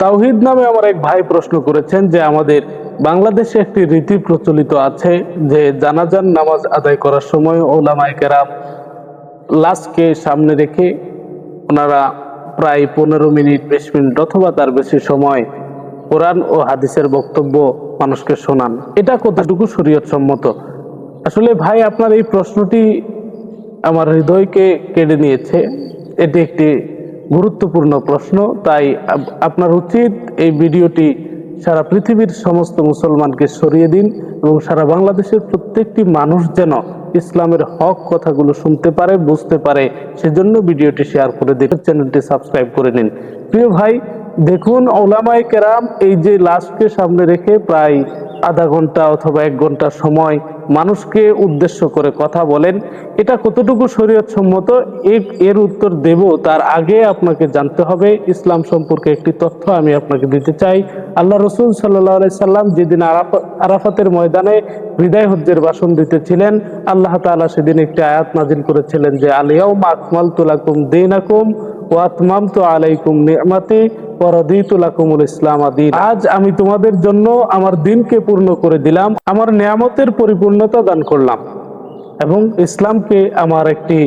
তাওহিদ নামে আমার এক ভাই প্রশ্ন করেছেন যে আমাদের বাংলাদেশে একটি রীতি প্রচলিত আছে যে জানাজান নামাজ আদায় করার সময় ওলামায়ে কেরাম লাশকে সামনে রেখে ওনারা প্রায় পনেরো মিনিট, বিশ মিনিট অথবা তার বেশি সময় কোরআন ও হাদিসের বক্তব্য মানুষকে শোনান। এটা কতটুকু শরীয়ত সম্মত আসলে ভাই, আপনার এই প্রশ্নটি আমার হৃদয়কে কেড়ে নিয়েছে। এটি একটি গুরুত্বপূর্ণ প্রশ্ন। তাই আপনার উচিত এই ভিডিওটি সারা পৃথিবীর সমস্ত মুসলমানকে সরিয়ে দিন এবং সারা বাংলাদেশের প্রত্যেকটি মানুষ যেন ইসলামের হক কথাগুলো শুনতে পারে, বুঝতে পারে। সেজন্য ভিডিওটি শেয়ার করে দিন। চ্যানেলটি সাবস্ক্রাইব করে নিন। প্রিয় ভাই, দেখুন ওলামাই কেরাম এই যে লাশকে সামনে রেখে প্রায় আধা ঘণ্টা অথবা এক ঘণ্টা সময় মানুষকে উদ্দেশ্য করে কথা বলেন, এটা কতটুকু শরীয়ত সম্মত? এর- উত্তর দেব, তার আগে আপনাকে জানতে হবে, ইসলাম সম্পর্কে একটি তথ্য আমি আপনাকে দিতে চাই। আল্লাহ রসুল সাল্লাহ সাল্লাম যেদিন আরাফা- আরাফাতের ময়দানে বিদায় হজ্জের ভাষণ দিতেছিলেন, আল্লাহ তাআলা সেদিন একটি আয়াত নাজিল করেছিলেন যে আলিয়াও আকমাল তুলাকুম দিনাকুম আজ আমি তোমাদের জন্য আমার দিনকে পূর্ণ করে দিলাম, আমার নিয়ামতের পরিপূর্ণতা দান করলাম এবং ইসলামকে আমার একটি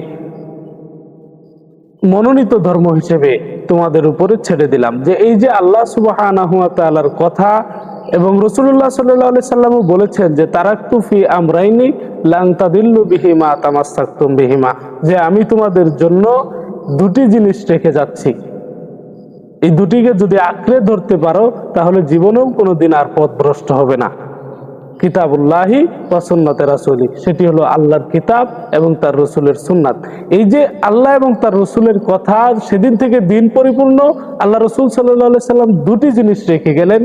মনোনীত ধর্ম হিসেবে তোমাদের উপরে ছেড়ে দিলাম। যে এই যে আল্লাহ সুবাহ কথা এবং রসুল্লাহ সাল্লাহ সাল্লামও বলেছেন যে তারাক্তুফি আমরাইনি লাংতাদিল্লু বিহিমা তামাস্তাকুম বিহিমা। যে আমি তোমাদের জন্য দুটি জিনিস রেখে যাচ্ছি। এই দুটিকে যদি আঁকড়ে ধরতে পারো, তাহলে জীবনেও কোনোদিন আর পথভ্রষ্ট হবে না। কিতাবুল্লাহি ওয়া সুন্নাতে রাসূলি, সেটি হলো আল্লাহর কিতাব এবং তার রসুলের সুন্নাত। এই যে আল্লাহ এবং তার রসুলের কথা সেদিন থেকে দিন পরিপূর্ণ, আল্লাহ রসুল সাল্লাহ সাল্লাম দুটি জিনিস রেখে গেলেন।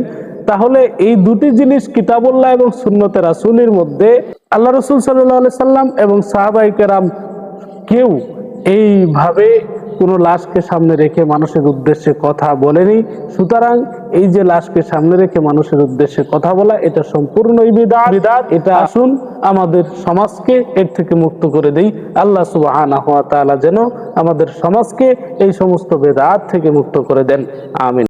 তাহলে এই দুটি জিনিস কিতাবুল্লাহ এবং সুন্নতে রাসূলের মধ্যে আল্লাহ রসুল সাল্লাহ সাল্লাম এবং সাহাবাই কেরাম কেউ এইভাবে কোনো লাশকে সামনে রেখে মানুষের উদ্দেশ্যে কথা বলেনি। সুতরাং এই যে লাশকে সামনে রেখে মানুষের উদ্দেশ্যে কথা বলা এটা সম্পূর্ণ বিদাত। বিদাত। এটা আসুন আমাদের সমাজকে এর থেকে মুক্ত করে দেই। আল্লাহ সুবহানাহু ওয়া তাআলা যেন আমাদের সমাজকে এই সমস্ত বেদাত থেকে মুক্ত করে দেন। আমিন।